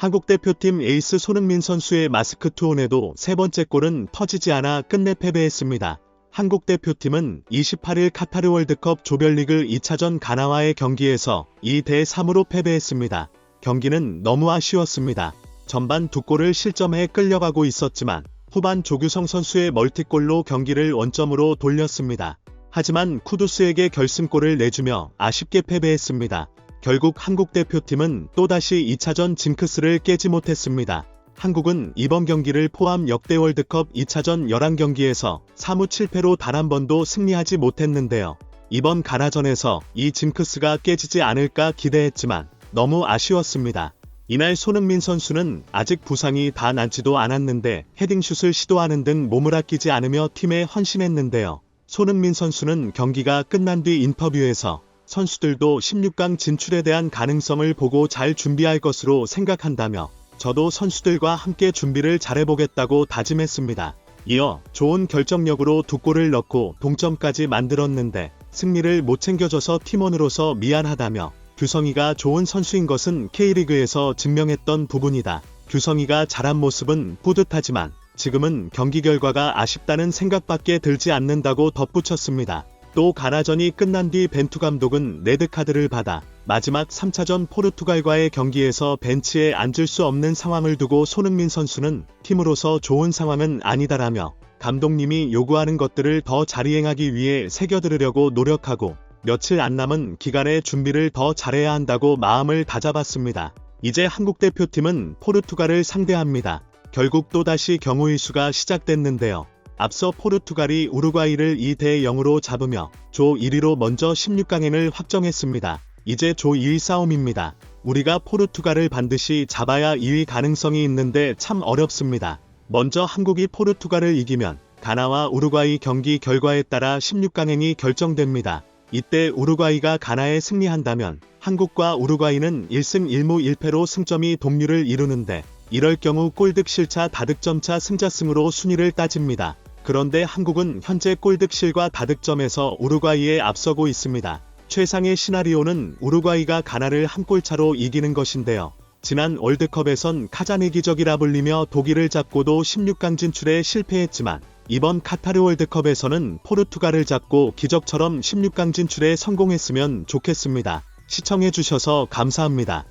한국 대표팀 에이스 손흥민 선수의 마스크 투혼에도 세 번째 골은 터지지 않아 끝내 패배했습니다. 한국 대표팀은 28일 카타르 월드컵 조별리그 2차전 가나와의 경기에서 2대 3으로 패배했습니다. 경기는 너무 아쉬웠습니다. 전반 두 골을 실점해 끌려가고 있었지만 후반 조규성 선수의 멀티골로 경기를 원점으로 돌렸습니다. 하지만 쿠두스에게 결승골을 내주며 아쉽게 패배했습니다. 결국 한국 대표팀은 또다시 2차전 징크스를 깨지 못했습니다. 한국은 이번 경기를 포함 역대 월드컵 2차전 11경기에서 사무 7패로 단 한 번도 승리하지 못했는데요. 이번 가나전에서 이 징크스가 깨지지 않을까 기대했지만 너무 아쉬웠습니다. 이날 손흥민 선수는 아직 부상이 다 낫지도 않았는데 헤딩슛을 시도하는 등 몸을 아끼지 않으며 팀에 헌신했는데요. 손흥민 선수는 경기가 끝난 뒤 인터뷰에서 선수들도 16강 진출에 대한 가능성을 보고 잘 준비할 것으로 생각한다며 저도 선수들과 함께 준비를 잘해보겠다고 다짐했습니다. 이어 좋은 결정력으로 두 골을 넣고 동점까지 만들었는데 승리를 못 챙겨줘서 팀원으로서 미안하다며 규성이가 좋은 선수인 것은 K리그에서 증명했던 부분이다. 규성이가 잘한 모습은 뿌듯하지만 지금은 경기 결과가 아쉽다는 생각밖에 들지 않는다고 덧붙였습니다. 또 가나전이 끝난 뒤 벤투 감독은 레드카드를 받아 마지막 3차전 포르투갈과의 경기에서 벤치에 앉을 수 없는 상황을 두고 손흥민 선수는 팀으로서 좋은 상황은 아니다라며 감독님이 요구하는 것들을 더 잘 이행하기 위해 새겨들으려고 노력하고 며칠 안 남은 기간에 준비를 더 잘해야 한다고 마음을 다잡았습니다. 이제 한국 대표팀은 포르투갈을 상대합니다. 결국 또다시 경우의 수가 시작됐는데요. 앞서 포르투갈이 우루과이를 2대 0으로 잡으며 조 1위로 먼저 16강행을 확정했습니다. 이제 조 2위 싸움입니다. 우리가 포르투갈을 반드시 잡아야 2위 가능성이 있는데 참 어렵습니다. 먼저 한국이 포르투갈을 이기면 가나와 우루과이 경기 결과에 따라 16강행이 결정됩니다. 이때 우루과이가 가나에 승리한다면 한국과 우루과이는 1승 1무 1패로 승점이 동률을 이루는데 이럴 경우 골득 실차 다득점차 승자승으로 순위를 따집니다. 그런데 한국은 현재 골득실과 다득점에서 우루과이에 앞서고 있습니다. 최상의 시나리오는 우루과이가 가나를 한 골차로 이기는 것인데요. 지난 월드컵에선 카자네 기적이라 불리며 독일을 잡고도 16강 진출에 실패했지만 이번 카타르 월드컵에서는 포르투갈을 잡고 기적처럼 16강 진출에 성공했으면 좋겠습니다. 시청해주셔서 감사합니다.